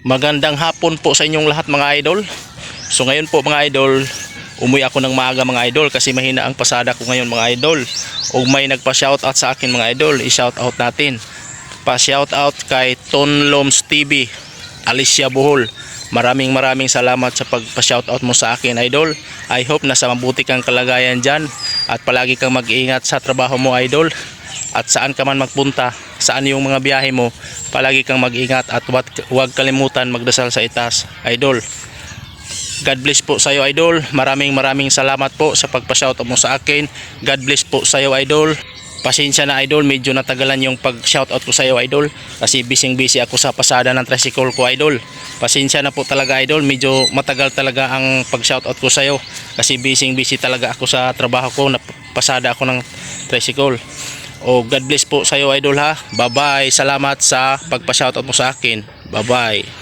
Magandang hapon po sa inyong lahat mga idol. So ngayon po mga idol, umuwi ako ng maaga mga idol kasi mahina ang pasada ko ngayon mga idol. O may nagpa-shoutout sa akin mga idol, i-shoutout natin. Pa-shoutout kay Tonloms TV, Alicia Buhol. Maraming maraming salamat sa pagpa-shoutout mo sa akin idol. I hope nasa mabuti kang kalagayan dyan at palagi kang mag-iingat sa trabaho mo idol at saan ka man magpunta, saan yung mga biyahe mo, palagi kang mag-ingat at huwag, kalimutan magdasal sa itaas, idol. God bless po sa iyo, idol. Maraming maraming salamat po sa pagpa-shoutout mo sa akin. God bless po sa iyo, idol. Pasensya na, idol. Medyo natagalan yung pag-shoutout ko sa iyo, idol. Kasi busy-busy ako sa pasada ng tricycle ko, idol. Pasensya na po talaga, idol. Medyo matagal talaga ang pag-shoutout ko sa iyo. Kasi busy-busy talaga ako sa trabaho ko. Pasada ako ng tricycle. O God bless po sa iyo idol ha. Bye bye. Salamat sa pagpa-shoutout mo sa akin. Bye bye.